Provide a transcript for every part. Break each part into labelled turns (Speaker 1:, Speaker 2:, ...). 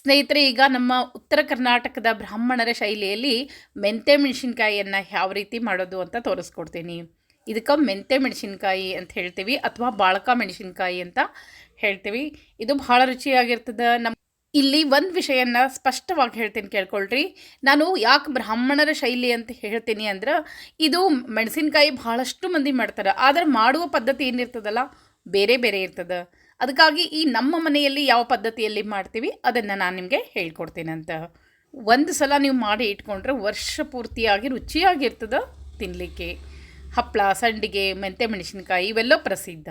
Speaker 1: ಸ್ನೇಹಿತರೆ, ಈಗ ನಮ್ಮ ಉತ್ತರ ಕರ್ನಾಟಕದ ಬ್ರಾಹ್ಮಣರ ಶೈಲಿಯಲ್ಲಿ ಮೆಂತೆ ಮೆಣಸಿನ್ಕಾಯಿಯನ್ನು ಯಾವ ರೀತಿ ಮಾಡೋದು ಅಂತ ತೋರಿಸ್ಕೊಡ್ತೀನಿ. ಇದಕ್ಕೆ ಮೆಂತೆ ಮೆಣಸಿನ್ಕಾಯಿ ಅಂತ ಹೇಳ್ತೀವಿ ಅಥವಾ ಬಾಳಕ ಮೆಣಸಿನ್ಕಾಯಿ ಅಂತ ಹೇಳ್ತೀವಿ. ಇದು ಭಾಳ ರುಚಿಯಾಗಿರ್ತದೆ. ನಮ್ಮ ಇಲ್ಲಿ ಒಂದು ವಿಷಯನ ಸ್ಪಷ್ಟವಾಗಿ ಹೇಳ್ತೀನಿ ಕೇಳ್ಕೊಳ್ರಿ. ನಾನು ಯಾಕೆ ಬ್ರಾಹ್ಮಣರ ಶೈಲಿ ಅಂತ ಹೇಳ್ತೀನಿ ಅಂದ್ರೆ, ಇದು ಮೆಣಸಿನ್ಕಾಯಿ ಭಾಳಷ್ಟು ಮಂದಿ ಮಾಡ್ತಾರೆ. ಆದರೆ ಮಾಡುವ ಪದ್ಧತಿ ಏನಿರ್ತದಲ್ಲ, ಬೇರೆ ಬೇರೆ ಇರ್ತದೆ. ಅದಕ್ಕಾಗಿ ಈ ನಮ್ಮ ಮನೆಯಲ್ಲಿ ಯಾವ ಪದ್ಧತಿಯಲ್ಲಿ ಮಾಡ್ತೀವಿ, ಅದನ್ನು ನಾನು ನಿಮಗೆ ಹೇಳ್ಕೊಡ್ತೀನಂತ ಒಂದು ಸಲ ನೀವು ಮಾಡಿ ಇಟ್ಕೊಂಡ್ರೆ ವರ್ಷ ಪೂರ್ತಿಯಾಗಿ ರುಚಿಯಾಗಿರ್ತದೆ ತಿನ್ನಲಿಕ್ಕೆ ಹಪ್ಪಳ ಸಂಡಿಗೆ ಮೆಂತೆ ಮೆಣಸಿನ್ಕಾಯಿ ಇವೆಲ್ಲ ಪ್ರಸಿದ್ಧ.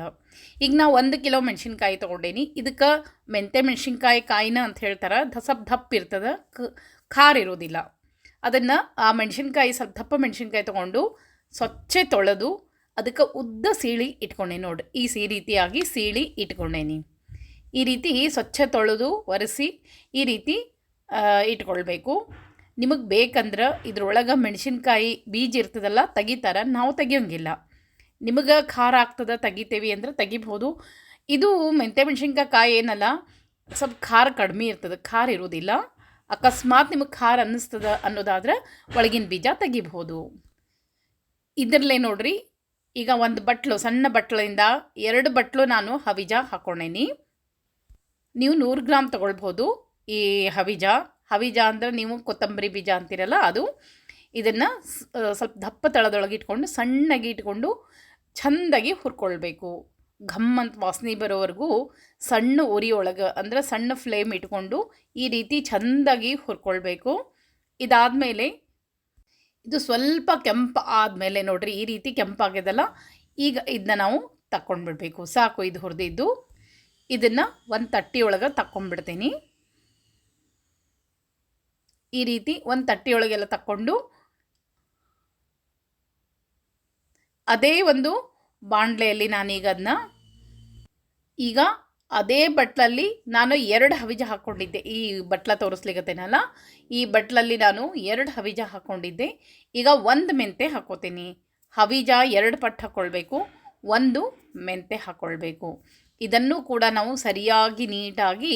Speaker 1: ಈಗ ನಾವು ಒಂದು ಕಿಲೋ ಮೆಣಸಿನ್ಕಾಯಿ ತೊಗೊಂಡೇನಿ. ಇದಕ್ಕೆ ಮೆಂತೆ ಮೆಣಸಿನ್ಕಾಯಿ ಕಾಯಿನ ಅಂತ ಹೇಳ್ತಾರೆ ಸ್ವಲ್ಪ ದಪ್ಪ ಇರ್ತದೆ ಖಾರ ಇರೋದಿಲ್ಲ. ಅದನ್ನು ಆ ಮೆಣಸಿನ್ಕಾಯಿ ಸ್ವಲ್ಪ ದಪ್ಪ ಮೆಣಸಿನ್ಕಾಯಿ ತೊಗೊಂಡು ಸ್ವಚ್ಛ ತೊಳೆದು ಅದಕ್ಕೆ ಉದ್ದ ಸೀಳಿ ಇಟ್ಕೊಂಡೆ ನೋಡಿ. ಈ ಸಿ ರೀತಿಯಾಗಿ ಸೀಳಿ ಇಟ್ಕೊಂಡೇನಿ ಈ ರೀತಿ ಸ್ವಚ್ಛ ತೊಳೆದು ಒರೆಸಿ ಈ ರೀತಿ ಇಟ್ಕೊಳ್ಬೇಕು. ನಿಮಗೆ ಬೇಕಂದ್ರೆ ಇದ್ರೊಳಗೆ ಮೆಣಸಿನ್ಕಾಯಿ ಬೀಜ ಇರ್ತದಲ್ಲ, ತೆಗಿತಾರ, ನಾವು ತೆಗಿಯೋಂಗಿಲ್ಲ. ನಿಮಗೆ ಖಾರ ಆಗ್ತದೆ ತೆಗಿತೇವಿ ಅಂದ್ರೆ ತೆಗಿಬೋದು. ಇದು ಮೆಂತೆ ಮೆಣಸಿನ್ಕಾಯಿ ಕಾಯಿ ಏನಲ್ಲ, ಸ್ವಲ್ಪ ಖಾರ ಕಡಿಮೆ ಇರ್ತದೆ, ಖಾರ ಇರೋದಿಲ್ಲ ಅಕಸ್ಮಾತ್ ನಿಮಗೆ ಖಾರ ಅನ್ನಿಸ್ತದ ಅನ್ನೋದಾದ್ರೆ ಒಳಗಿನ ಬೀಜ ತೆಗಿಬಹುದು ಇದರಲ್ಲೇ ನೋಡ್ರಿ ಈಗ ಒಂದು ಬಟ್ಲು, ಸಣ್ಣ ಬಟ್ಲಿಂದ ಎರಡು ಬಟ್ಲು ನಾನು ಹವಿಜ ಹಾಕೊಂಡೇನಿ ನೀವು ನೂರು ಗ್ರಾಮ್ ತೊಗೊಳ್ಬೋದು ಈ ಹವಿಜ. ಹವಿಜ ಅಂದ್ರೆ ನೀವು ಕೊತ್ತಂಬರಿ ಬೀಜ ಅಂತೀರಲ್ಲ ಅದು. ಇದನ್ನು ಸ್ವಲ್ಪ ದಪ್ಪ ತಳದೊಳಗೆ ಇಟ್ಕೊಂಡು, ಸಣ್ಣಗೆ ಇಟ್ಕೊಂಡು ಚೆಂದಾಗಿ ಹುರ್ಕೊಳ್ಬೇಕು. ಘಮ್ ಅಂತ ವಾಸನೆ ಬರೋವರೆಗೂ ಸಣ್ಣ ಉರಿಯೊಳಗೆ ಅಂದರೆ ಸಣ್ಣ ಫ್ಲೇಮ್ ಇಟ್ಕೊಂಡು ಈ ರೀತಿ ಚೆಂದಾಗಿ ಹುರ್ಕೊಳ್ಬೇಕು. ಇದಾದಮೇಲೆ ಇದು ಸ್ವಲ್ಪ ಕೆಂಪು ಆದಮೇಲೆ ನೋಡ್ರಿ ಈ ರೀತಿ ಕೆಂಪಾಗಿದೆಲ್ಲ ಈಗ ಇದನ್ನ ನಾವು ತಕ್ಕೊಂಡ್ಬಿಡ್ಬೇಕು. ಸಾಕು, ಇದು ಹುರಿದಿದ್ದು. ಇದನ್ನು ಒಂದು ತಟ್ಟಿ ಒಳಗೆ ತಕ್ಕೊಂಡ್ಬಿಡ್ತೀನಿ. ಈ ರೀತಿ ಒಂದು ತಟ್ಟಿಯೊಳಗೆಲ್ಲ ತಕ್ಕೊಂಡು, ಅದೇ ಒಂದು ಬಾಣಲೆಯಲ್ಲಿ ನಾನೀಗ ಅದನ್ನ ಈಗ ಅದೇ ಬಟ್ಲಲ್ಲಿ ನಾನು ಎರಡು ಹವಿಜ ಹಾಕ್ಕೊಂಡಿದ್ದೆ. ಈ ಬಟ್ಲ ತೋರಿಸ್ಲಿಕ್ಕತ್ತೇನಲ್ಲ ಈ ಬಟ್ಲಲ್ಲಿ ನಾನು ಎರಡು ಹವಿಜ ಹಾಕ್ಕೊಂಡಿದ್ದೆ. ಈಗ ಒಂದು ಮೆಂತೆ ಹಾಕೋತೀನಿ. ಹವಿಜ ಎರಡು ಪಟ್ಟು ಹಾಕ್ಕೊಳ್ಬೇಕು ಒಂದು ಮೆಂತೆ ಹಾಕ್ಕೊಳ್ಬೇಕು ಇದನ್ನು ಕೂಡ ನಾವು ಸರಿಯಾಗಿ ನೀಟಾಗಿ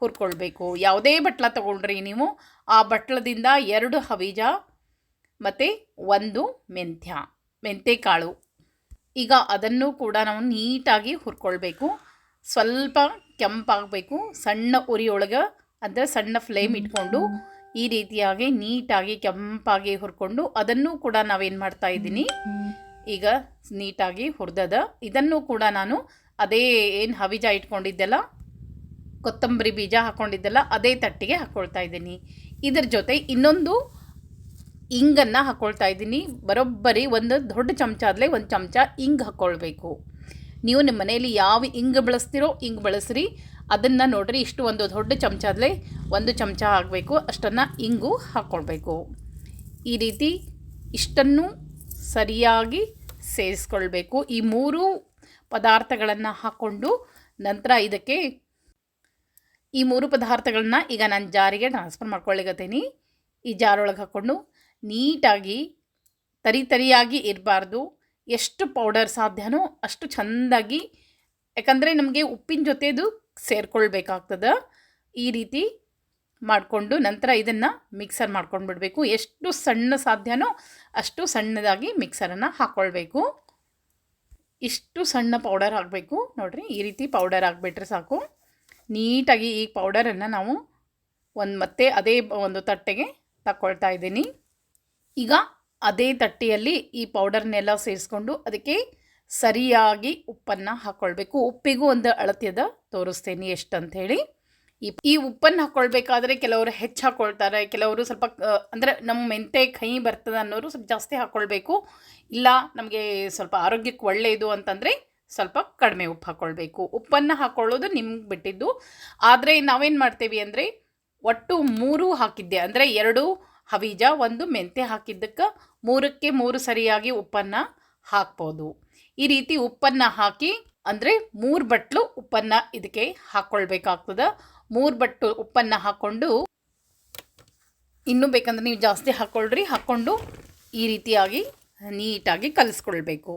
Speaker 1: ಹುರ್ಕೊಳ್ಬೇಕು. ಯಾವುದೇ ಬಟ್ಲ ತಗೊಂಡ್ರಿ ನೀವು. ಆ ಬಟ್ಲದಿಂದ ಎರಡು ಹವಿಜ, ಮತ್ತು ಒಂದು ಮೆಂತ್ಯ ಮೆಂತೆ ಕಾಳು ಈಗ ಅದನ್ನು ಕೂಡ ನಾವು ನೀಟಾಗಿ ಹುರ್ಕೊಳ್ಬೇಕು. ಸ್ವಲ್ಪ ಕೆಂಪಾಗಬೇಕು, ಸಣ್ಣ ಉರಿಯೊಳಗೆ ಅಂದರೆ ಸಣ್ಣ ಫ್ಲೇಮ್ ಇಟ್ಕೊಂಡು ಈ ರೀತಿಯಾಗಿ ನೀಟಾಗಿ ಕೆಂಪಾಗಿ ಹುರ್ಕೊಂಡು ಅದನ್ನು ಕೂಡ ನಾವೇನು ಮಾಡ್ತಾ ಇದ್ದೀನಿ. ಈಗ ನೀಟಾಗಿ ಹುರಿದದ. ಇದನ್ನು ಕೂಡ ನಾನು ಅದೇ ಏನು ಹವಿಜ ಇಟ್ಕೊಂಡಿದ್ದೆಲ್ಲ, ಕೊತ್ತಂಬರಿ ಬೀಜ ಹಾಕ್ಕೊಂಡಿದ್ದೆಲ್ಲ ಅದೇ ತಟ್ಟಿಗೆ ಹಾಕ್ಕೊಳ್ತಾ ಇದ್ದೀನಿ. ಇದ್ರ ಜೊತೆ ಇನ್ನೊಂದು ಇಂಗನ್ನು ಹಾಕ್ಕೊಳ್ತಾ ಇದ್ದೀನಿ. ಬರೋಬ್ಬರಿ ಒಂದು ದೊಡ್ಡ ಚಮಚ ಆದಲೇ ಒಂದು ಚಮಚ ಇಂಗ್ ಹಾಕ್ಕೊಳ್ಬೇಕು ನೀವು ನಿಮ್ಮ ಮನೆಯಲ್ಲಿ ಯಾವ ಇಂಗ್ ಬಳಸ್ತೀರೋ ಇಂಗ್ ಬಳಸ್ರಿ. ಅದನ್ನು ನೋಡ್ರಿ, ಇಷ್ಟು ಒಂದು ದೊಡ್ಡ ಚಮಚ ಆದಲೇ ಒಂದು ಚಮಚ ಆಗಬೇಕು ಅಷ್ಟನ್ನು ಇಂಗು ಹಾಕ್ಕೊಳ್ಬೇಕು ಈ ರೀತಿ ಇಷ್ಟನ್ನು ಸರಿಯಾಗಿ ಸೇರಿಸ್ಕೊಳ್ಬೇಕು. ಈ ಮೂರು ಪದಾರ್ಥಗಳನ್ನು ಹಾಕ್ಕೊಂಡು ನಂತರ ಇದಕ್ಕೆ ಈ ಮೂರು ಪದಾರ್ಥಗಳನ್ನ ಈಗ ನಾನು ಜಾರಿಗೆ ಟ್ರಾನ್ಸ್ಫರ್ ಮಾಡ್ಕೊಳ್ಳಿಗತ್ತೀನಿ ಈ ಜಾರೊಳಗೆ ಹಾಕ್ಕೊಂಡು ನೀಟಾಗಿ ತರಿ ತರಿಯಾಗಿ ಇರಬಾರ್ದು. ಎಷ್ಟು ಪೌಡರ್ ಸಾಧ್ಯನೋ ಅಷ್ಟು ಚೆಂದಾಗಿ, ಯಾಕಂದರೆ ನಮಗೆ ಉಪ್ಪಿನ ಜೊತೆದು ಸೇರ್ಕೊಳ್ಬೇಕಾಗ್ತದೆ. ಈ ರೀತಿ ಮಾಡಿಕೊಂಡು ನಂತರ ಇದನ್ನು ಮಿಕ್ಸರ್ ಮಾಡ್ಕೊಂಡು ಬಿಡಬೇಕು ಎಷ್ಟು ಸಣ್ಣ ಸಾಧ್ಯನೋ ಅಷ್ಟು ಸಣ್ಣದಾಗಿ ಮಿಕ್ಸರನ್ನು ಹಾಕ್ಕೊಳ್ಬೇಕು ಇಷ್ಟು ಸಣ್ಣ ಪೌಡರ್ ಹಾಕಬೇಕು ನೋಡಿರಿ, ಈ ರೀತಿ ಪೌಡರ್ ಹಾಕ್ಬಿಟ್ರೆ ಸಾಕು. ನೀಟಾಗಿ ಈ ಪೌಡರನ್ನು ನಾವು ಒಂದು ಮತ್ತೆ ಅದೇ ಒಂದು ತಟ್ಟೆಗೆ ತಗೊಳ್ತಾ ಇದ್ದೀನಿ. ಈಗ ಅದೇ ತಟ್ಟೆಯಲ್ಲಿ ಈ ಪೌಡರ್ನೆಲ್ಲ ಸೇರಿಸ್ಕೊಂಡು ಅದಕ್ಕೆ ಸರಿಯಾಗಿ ಉಪ್ಪನ್ನು ಹಾಕ್ಕೊಳ್ಬೇಕು ಉಪ್ಪಿಗೂ ಒಂದು ಅಳತೆಯದ ತೋರಿಸ್ತೇನೆ ಎಷ್ಟು ಅಂಥೇಳಿ ಈ ಈ ಉಪ್ಪನ್ನು ಹಾಕ್ಕೊಳ್ಬೇಕಾದ್ರೆ ಕೆಲವರು ಹೆಚ್ಚು ಹಾಕ್ಕೊಳ್ತಾರೆ ಕೆಲವರು ಸ್ವಲ್ಪ ಅಂದರೆ ನಮ್ಮ ಮೆಂತೆ ಕೈ ಬರ್ತದೆ ಅನ್ನೋರು ಸ್ವಲ್ಪ ಜಾಸ್ತಿ ಹಾಕ್ಕೊಳ್ಬೇಕು ಇಲ್ಲ, ನಮಗೆ ಸ್ವಲ್ಪ ಆರೋಗ್ಯಕ್ಕೆ ಒಳ್ಳೆಯದು ಅಂತಂದರೆ ಸ್ವಲ್ಪ ಕಡಿಮೆ ಉಪ್ಪು ಹಾಕ್ಕೊಳ್ಬೇಕು ಉಪ್ಪನ್ನು ಹಾಕ್ಕೊಳ್ಳೋದು ನಿಮ್ಗೆ ಬಿಟ್ಟಿದ್ದು. ಆದರೆ ನಾವೇನು ಮಾಡ್ತೀವಿ ಅಂದರೆ, ಒಟ್ಟು ಮೂರು ಹಾಕಿದ್ದೆ. ಅಂದರೆ ಎರಡು ಹವೀಜ ಒಂದು ಮೆಂತೆ ಹಾಕಿದ್ದಕ್ಕೆ ಮೂರಕ್ಕೆ ಮೂರು ಸರಿಯಾಗಿ ಉಪ್ಪನ್ನು ಹಾಕ್ಬೋದು. ಈ ರೀತಿ ಉಪ್ಪನ್ನು ಹಾಕಿ, ಅಂದರೆ ಮೂರು ಬಟ್ಲು ಉಪ್ಪನ್ನು ಇದಕ್ಕೆ ಹಾಕ್ಕೊಳ್ಬೇಕಾಗ್ತದೆ ಮೂರು ಬಟ್ಲು ಉಪ್ಪನ್ನು ಹಾಕ್ಕೊಂಡು ಇನ್ನೂ ಬೇಕಂದ್ರೆ ನೀವು ಜಾಸ್ತಿ ಹಾಕ್ಕೊಳ್ರಿ ಹಾಕ್ಕೊಂಡು ಈ ರೀತಿಯಾಗಿ ನೀಟಾಗಿ ಕಲಿಸ್ಕೊಳ್ಬೇಕು.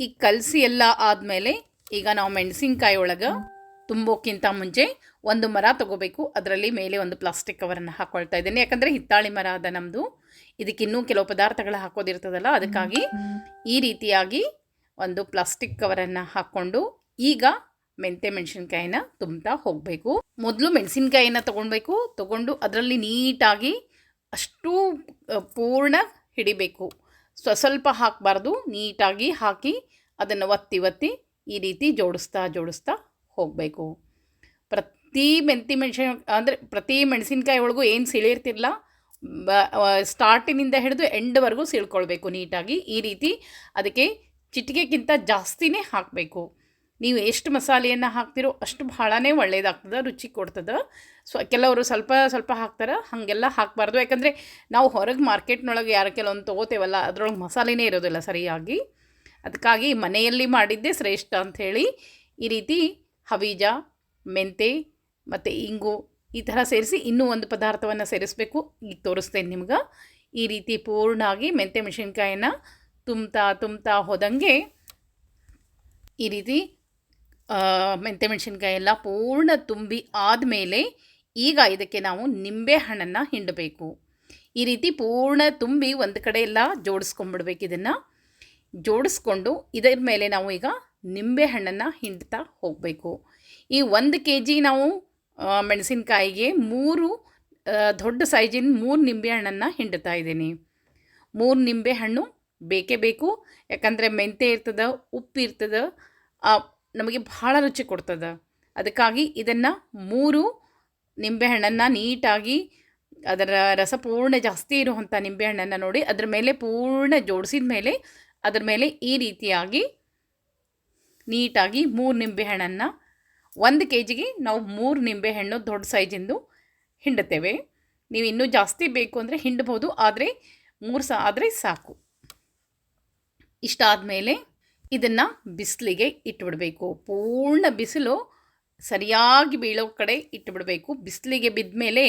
Speaker 1: ಈ ಕಲಸಿ ಎಲ್ಲ ಆದಮೇಲೆ ಈಗ ನಾವು ಮೆಣಸಿನ್ಕಾಯಿ ಒಳಗೆ ತುಂಬೋಕ್ಕಿಂತ ಮುಂಚೆ ಒಂದು ಮರ ತಗೋಬೇಕು. ಅದರಲ್ಲಿ ಮೇಲೆ ಒಂದು ಪ್ಲಾಸ್ಟಿಕ್ ಕವರನ್ನು ಹಾಕ್ಕೊಳ್ತಾ ಇದ್ದೇನೆ. ಯಾಕಂದರೆ ಹಿತ್ತಾಳಿ ಮರ ಅದ ನಮ್ಮದು ಇದಕ್ಕಿನ್ನೂ ಕೆಲವು ಪದಾರ್ಥಗಳು ಹಾಕೋದಿರ್ತದಲ್ಲ, ಅದಕ್ಕಾಗಿ ಈ ರೀತಿಯಾಗಿ ಒಂದು ಪ್ಲಾಸ್ಟಿಕ್ ಕವರನ್ನು ಹಾಕ್ಕೊಂಡು ಈಗ ಮೆಂತೆ ಮೆಣಸಿನ್ಕಾಯಿನ ತುಂಬ್ತಾ ಹೋಗಬೇಕು. ಮೊದಲು ಮೆಣಸಿನ್ಕಾಯಿನ ತೊಗೊಳ್ಬೇಕು ತೊಗೊಂಡು ಅದರಲ್ಲಿ ನೀಟಾಗಿ ಅಷ್ಟು ಪೂರ್ಣ ಹಿಡಿಬೇಕು. ಸ್ವ, ಸ್ವಲ್ಪ ಹಾಕಬಾರ್ದು. ನೀಟಾಗಿ ಹಾಕಿ ಅದನ್ನು ಒತ್ತಿ ಒತ್ತಿ ಈ ರೀತಿ ಜೋಡಿಸ್ತಾ ಜೋಡಿಸ್ತಾ ಹೋಗಬೇಕು. ಪ್ರತಿ ಮೆಂತಿ ಮೆಣಸಿನ, ಅಂದರೆ ಪ್ರತಿ ಮೆಣಸಿನ್ಕಾಯಿ ಒಳಗೂ ಏನು ಸಿಳಿರ್ತಿರಲ್ಲ ಬ ಸ್ಟಾರ್ಟಿನಿಂದ ಹಿಡಿದು ಎಂಡ್ವರೆಗೂ ಸಿಳ್ಕೊಳ್ಬೇಕು ನೀಟಾಗಿ. ಈ ರೀತಿ ಅದಕ್ಕೆ ಚಿಟಿಕೆಗಿಂತ ಜಾಸ್ತಿನೇ ಹಾಕಬೇಕು. ನೀವು ಎಷ್ಟು ಮಸಾಲೆಯನ್ನು ಹಾಕ್ತಿರೋ ಅಷ್ಟು ಭಾಳನೇ ಒಳ್ಳೆಯದಾಗ್ತದೆ ರುಚಿ ಕೊಡ್ತದೆ. ಸೊ ಕೆಲವರು ಸ್ವಲ್ಪ ಸ್ವಲ್ಪ ಹಾಕ್ತಾರೆ, ಹಾಗೆಲ್ಲ ಹಾಕಬಾರ್ದು. ಯಾಕಂದರೆ ನಾವು ಹೊರಗೆ ಮಾರ್ಕೆಟ್ನೊಳಗೆ ಯಾರು ಕೆಲವೊಂದು ತೊಗೋತೇವಲ್ಲ, ಅದರೊಳಗೆ ಮಸಾಲೆನೇ ಇರೋದಿಲ್ಲ ಸರಿಯಾಗಿ. ಅದಕ್ಕಾಗಿ ಮನೆಯಲ್ಲಿ ಮಾಡಿದ್ದೇ ಶ್ರೇಷ್ಠ ಅಂಥೇಳಿ ಈ ರೀತಿ ಹವೀಜ, ಮೆಂತೆ ಮತ್ತು ಇಂಗು ಈ ಥರ ಸೇರಿಸಿ ಇನ್ನೂ ಒಂದು ಪದಾರ್ಥವನ್ನು ಸೇರಿಸಬೇಕು. ಈಗ ತೋರಿಸ್ತೇನೆ ನಿಮ್ಗೆ. ಈ ರೀತಿ ಪೂರ್ಣವಾಗಿ ಮೆಂತೆ ಮೆಣಸಿನ್ಕಾಯಿನ ತುಂಬ್ತಾ ತುಂಬ್ತಾ ಹೋದಂಗೆ ಈ ರೀತಿ ಮೆಂತೆ ಮೆಣಸಿನ್ಕಾಯಿ ಎಲ್ಲ ಪೂರ್ಣ ತುಂಬಿ ಆದಮೇಲೆ ಈಗ ಇದಕ್ಕೆ ನಾವು ನಿಂಬೆ ಹಣ್ಣನ್ನು ಹಿಂಡಬೇಕು. ಈ ರೀತಿ ಪೂರ್ಣ ತುಂಬಿ ಒಂದು ಕಡೆ ಎಲ್ಲ ಜೋಡಿಸ್ಕೊಂಡ್ಬಿಡ್ಬೇಕು ಇದನ್ನು. ಜೋಡಿಸ್ಕೊಂಡು ಇದರ ಮೇಲೆ ನಾವು ಈಗ ನಿಂಬೆ ಹಣ್ಣನ್ನು ಹಿಂಡ್ತಾ ಹೋಗಬೇಕು. ಈ ಒಂದು ಕೆ ಜಿ ನಾವು ಮೆಣಸಿನಕಾಯಿಗೆ ಮೂರು ದೊಡ್ಡ ಸೈಜಿನ ಮೂರು ನಿಂಬೆ ಹಣ್ಣನ್ನು ಹಿಂಡ್ತಾ ಇದ್ದೀನಿ. ಮೂರು ನಿಂಬೆ ಹಣ್ಣು ಬೇಕೇ ಬೇಕು. ಯಾಕಂದರೆ ಮೆಂತೆ ಇರ್ತದೆ, ಉಪ್ಪು ಇರ್ತದೆ ನಮಗೆ ಭಾಳ ರುಚಿ ಕೊಡ್ತದೆ. ಅದಕ್ಕಾಗಿ ಇದನ್ನು ಮೂರು ನಿಂಬೆಹಣ್ಣನ್ನು ನೀಟಾಗಿ ಅದರ ರಸ ಪೂರ್ಣ ಜಾಸ್ತಿ ಇರುವಂಥ ನಿಂಬೆಹಣ್ಣನ್ನು ನೋಡಿ ಅದ್ರ ಮೇಲೆ ಪೂರ್ಣ ಜೋಡಿಸಿದ ಮೇಲೆ ಅದರ ಮೇಲೆ ಈ ರೀತಿಯಾಗಿ ನೀಟಾಗಿ ಮೂರು ನಿಂಬೆಹಣ್ಣನ್ನು ಒಂದು ಕೆ ಜಿಗೆ ನಾವು ಮೂರು ನಿಂಬೆಹಣ್ಣು ದೊಡ್ಡ ಸೈಜಿಂದು ಹಿಂಡುತ್ತೇವೆ. ನೀವು ಇನ್ನೂ ಜಾಸ್ತಿ ಬೇಕು ಅಂದರೆ ಹಿಂಡಬಹುದು ಆದರೆ ಮೂರು ಸಹ ಆದರೆ ಸಾಕು. ಇಷ್ಟಾದ ಮೇಲೆ ಇದನ್ನು ಬಿಸಿಲಿಗೆ ಇಟ್ಬಿಡಬೇಕು. ಪೂರ್ಣ ಬಿಸಿಲು ಸರಿಯಾಗಿ ಬೀಳೋ ಕಡೆ ಇಟ್ಬಿಡಬೇಕು. ಬಿಸಿಲಿಗೆ ಬಿದ್ದ ಮೇಲೆ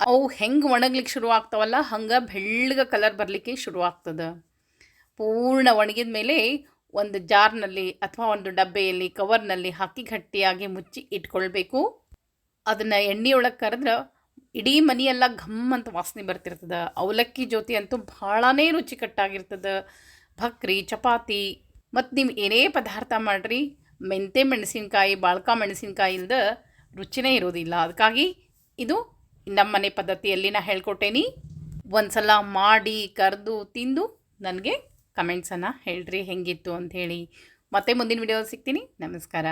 Speaker 1: ಅವು ಹೆಂಗೆ ಒಣಗ್ಲಿಕ್ಕೆ ಶುರು ಆಗ್ತಾವಲ್ಲ, ಹಂಗೆ ಬೆಳ್ಳಗೆ ಕಲರ್ ಬರಲಿಕ್ಕೆ ಶುರು ಆಗ್ತದೆ. ಪೂರ್ಣ ಒಣಗಿದ ಮೇಲೆ ಒಂದು ಜಾರ್ನಲ್ಲಿ ಅಥವಾ ಒಂದು ಡಬ್ಬೆಯಲ್ಲಿ, ಕವರ್ನಲ್ಲಿ ಹಾಕಿ ಗಟ್ಟಿಯಾಗಿ ಮುಚ್ಚಿ ಇಟ್ಕೊಳ್ಬೇಕು. ಅದನ್ನು ಎಣ್ಣೆಯೊಳಗೆ ಕರೆದ್ರೆ ಇಡೀ ಮನೆಯೆಲ್ಲ ಘಮ್ ಅಂತ ವಾಸನೆ ಬರ್ತಿರ್ತದೆ. ಅವಲಕ್ಕಿ ಜೊತೆ ಅಂತೂ ಭಾಳನೇ ರುಚಿಕಟ್ಟಾಗಿರ್ತದೆ. ಭಕ್ರಿ, ಚಪಾತಿ, ಮತ್ತು ನೀವು ಏನೇ ಪದಾರ್ಥ ಮಾಡಿರಿ ಮೆಂತೆ ಮೆಣಸಿನಕಾಯಿ, ಬಾಳ್ಕ ಮೆಣಸಿನಕಾಯಿ ಇಲ್ದ ರುಚಿನೇ ಇರೋದಿಲ್ಲ. ಅದಕ್ಕಾಗಿ ಇದು ನಮ್ಮ ಮನೆ ಪದ್ಧತಿಯಲ್ಲಿ ನಾ ಹೇಳ್ಕೊಟ್ಟೇನಿ. ಒಂದು ಸಲ ಮಾಡಿ, ಕರೆದು, ತಿಂದು ನನಗೆ ಕಮೆಂಟ್ಸನ್ನು ಹೇಳ್ರಿ ಹೆಂಗಿತ್ತು ಅಂಥೇಳಿ. ಮತ್ತೆ ಮುಂದಿನ ವಿಡಿಯೋ ಸಿಗ್ತೀನಿ. ನಮಸ್ಕಾರ.